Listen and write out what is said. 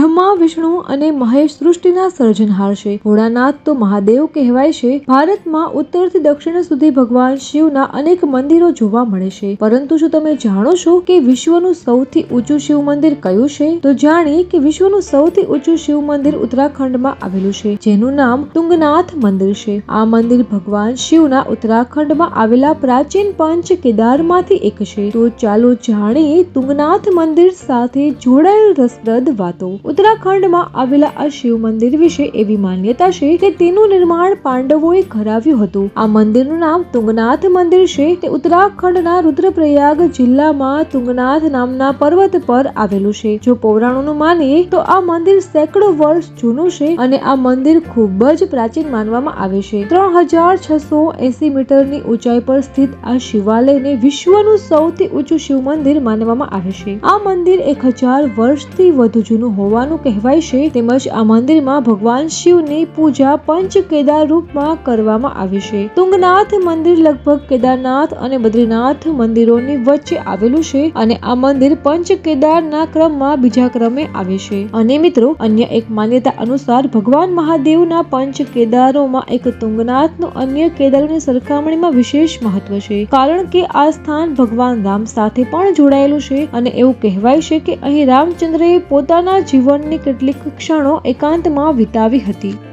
બ્રહ્મા, વિષ્ણુ અને મહેશ સૃષ્ટિના સર્જનહાર છે. ભોળાનાથ તો મહાદેવ કહેવાય છે. ભારતમાં ઉત્તરથી દક્ષિણ સુધી ભગવાન શિવના અનેક મંદિરો જોવા મળે છે. પરંતુ શું તમે જાણો છો કે વિશ્વનું સૌથી ઊંચું શિવ મંદિર કયું છે, તો જાણીએ કે વિશ્વનું સૌથી ઊંચું શિવ મંદિર ઉત્તરાખંડમાં આવેલું છે, જેનું નામ તુંગનાથ મંદિર છે. આ મંદિર ભગવાન શિવના ઉત્તરાખંડમાં આવેલા પ્રાચીન પંચ કેદારમાંથી એક છે. તો ચાલો જાણીએ તુંગનાથ મંદિર સાથે જોડાયેલ રસપ્રદ વાતો. ઉત્તરાખંડમાં આવેલા આ શિવ મંદિર વિશે એવી માન્યતા છે કે તેનું નિર્માણ પાંડવોએ કરાવ્યું હતું. આ મંદિરનું નામ તુંગનાથ મંદિર છે. તે ઉત્તરાખંડના રુદ્રપ્રયાગ જિલ્લામાં તુંગનાથ નામના પર્વત પર આવેલું છે. જો પૌરાણોનું માનીએ તો આ મંદિર સેંકડો વર્ષ જૂનું છે અને આ મંદિર ખૂબ જ પ્રાચીન માનવામાં આવે છે. ત્રણ હજાર છસો એસી મીટરની ઊંચાઈ પર સ્થિત આ શિવાલયને વિશ્વનું સૌથી ઊંચું શિવ મંદિર માનવામાં આવે છે. આ મંદિર એક હજાર વર્ષથી વધુ જૂનું હોવાનું કહેવાય છે, તેમજ આ મંદિરમાં ભગવાન શિવની પૂજા પંચ કેદાર રૂપમાં કરવામાં આવી છે. તુંગનાથ મંદિર લગભગ કેદારનાથ અને બદ્રીનાથ મંદિરોની વચ્ચે આવેલું છે અને આ મંદિર પંચ કેદારના ક્રમમાં બીજા ક્રમે આવે છે. અને મિત્રો, અન્ય એક માન્યતા અનુસાર ભગવાન મહાદેવના પંચ કેદારોમાં એક તુંગનાથનું અન્ય કેદારોની સરખામણીમાં વિશેષ મહત્વ છે. કારણ કે આ સ્થાન ભગવાન રામ સાથે પણ જોડાયેલું છે અને એવું કહેવાય છે કે અહીં રામચંદ્રએ પોતાના જીવનની કેટલીક ક્ષણો એકાંતમાં વિતાવી હતી.